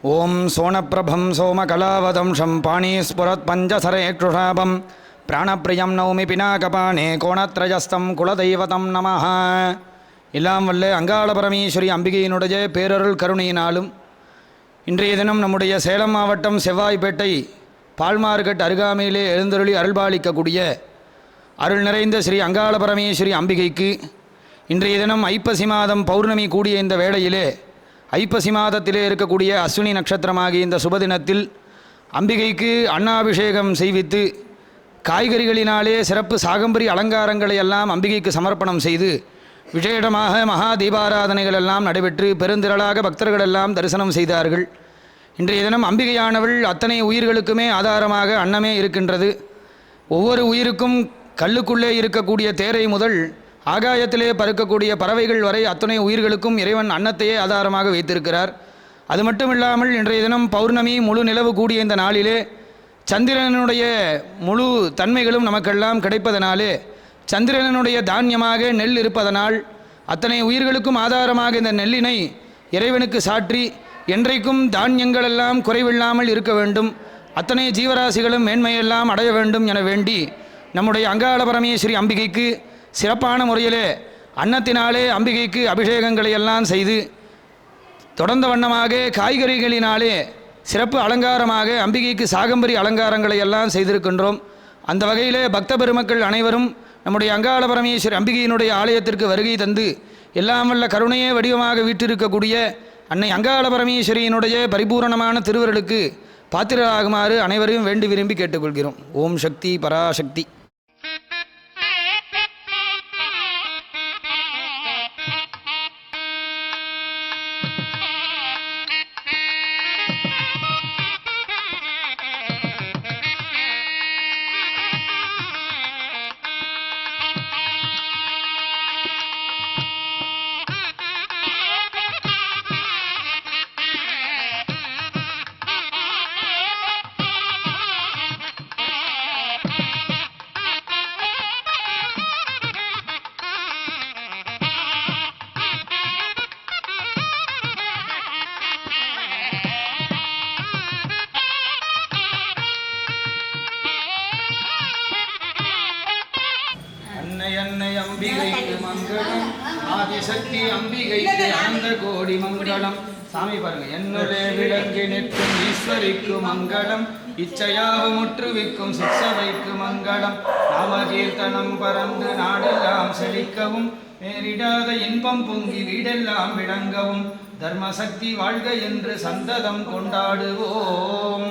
ஓம் சோனப்பிரபம் சோமகலாவதம்சம் பாணீஸ்புரத் பஞ்சசரேக்ஷுஷாபம் பிராணப்பிரியம் நௌமி பினாகபானே கோணத்ரஜஸ்தம் குலதெய்வதம் நம எல்லாம் வல்ல அங்காள பரமேஸ்வரி அம்பிகையினுடைய பேரருள் கருணையினாலும் இன்றைய தினம் நம்முடைய சேலம் மாவட்டம் செவ்வாய்ப்பேட்டை பால்மார்க்கெட் அருகாமையிலே எழுந்தருளி அருள்பாலிக்கக்கூடிய அருள் நிறைந்த ஸ்ரீ அங்காள பரமேஸ்வரி அம்பிகைக்கு இன்றைய தினம் ஐப்பசி மாதம் பௌர்ணமி கூடிய இந்த வேளையிலே ஐப்பசி மாதத்திலே இருக்கக்கூடிய அஸ்வினி நட்சத்திரமாகிய இந்த சுபதினத்தில் அம்பிகைக்கு அன்னாபிஷேகம் செய்வித்து காய்கறிகளினாலே சிறப்பு சாகம்பரி அலங்காரங்களை எல்லாம் அம்பிகைக்கு சமர்ப்பணம் செய்து விசேடமாக மகா தீபாராதனைகள் எல்லாம் நடைபெற்று பெருந்திரளாக பக்தர்கள் எல்லாம் தரிசனம் செய்தார்கள். இன்றைய தினம் அம்பிகையானவள் அத்தனை உயிர்களுக்குமே ஆதாரமாக அன்னமே இருக்கின்றது. ஒவ்வொரு உயிருக்கும் கல்லுக்குள்ளே இருக்கக்கூடிய தேரை முதல் ஆகாயத்திலே பறக்கக்கூடிய பறவைகள் வரை அத்தனை உயிர்களுக்கும் இறைவன் அன்னத்தையே ஆதாரமாக வைத்திருக்கிறார். அது மட்டும் இல்லாமல் இன்றைய தினம் பௌர்ணமி முழு நிலவு கூடிய இந்த நாளிலே சந்திரனுடைய முழு தன்மைகளும் நமக்கெல்லாம் கிடைப்பதனாலே சந்திரனுடைய தானியமாக நெல் இருப்பதனால் அத்தனை உயிர்களுக்கும் ஆதாரமாக இந்த நெல்லினை இறைவனுக்கு சாற்றி என்றைக்கும் தானியங்களெல்லாம் குறைவில்லாமல் இருக்க வேண்டும். அத்தனை ஜீவராசிகளும் மேன்மையெல்லாம் அடைய வேண்டும் என வேண்டி நம்முடைய அங்காள பரமேஸ்வரி அம்பிகைக்கு சிறப்பான முறையிலே அன்னத்தினாலே அம்பிகைக்கு அபிஷேகங்களை எல்லாம் செய்து தொடர்ந்த வண்ணமாக காய்கறிகளினாலே சிறப்பு அலங்காரமாக அம்பிகைக்கு சாகம்பரி அலங்காரங்களை எல்லாம் செய்திருக்கின்றோம். அந்த வகையிலே பக்த பெருமக்கள் அனைவரும் நம்முடைய அங்காள பரமேஸ்வரி அம்பிகையினுடைய ஆலயத்திற்கு வருகை தந்து எல்லாம் வல்ல கருணையே வடிவமாக வீற்றிருக்கக்கூடிய அன்னை அங்காள பரமேஸ்வரியினுடைய பரிபூரணமான திருவருளுக்கு பாத்திரராகுமாறு அனைவரையும் வேண்டி விரும்பி கேட்டுக்கொள்கிறோம். ஓம் சக்தி பராசக்தி. என்னை அம்பிகைக்கு மங்களம். ஆதிசக்தி அம்பிகைக்கு ஆந்த கோடி மங்களம். சாமி பாருங்க என்னுடைய விலங்கு நிற்கும் ஈஸ்வரிக்கு மங்களம். இச்சையாக முற்றுவிக்கும் சிக்ஷவைக்கு மங்களம். நாமகீர்த்தனம் பறந்து நாடெல்லாம் செழிக்கவும் நேரிடாத இன்பம் பொங்கி வீடெல்லாம் விளங்கவும் தர்மசக்தி வாழ்க என்று சந்ததம் கொண்டாடுவோம்.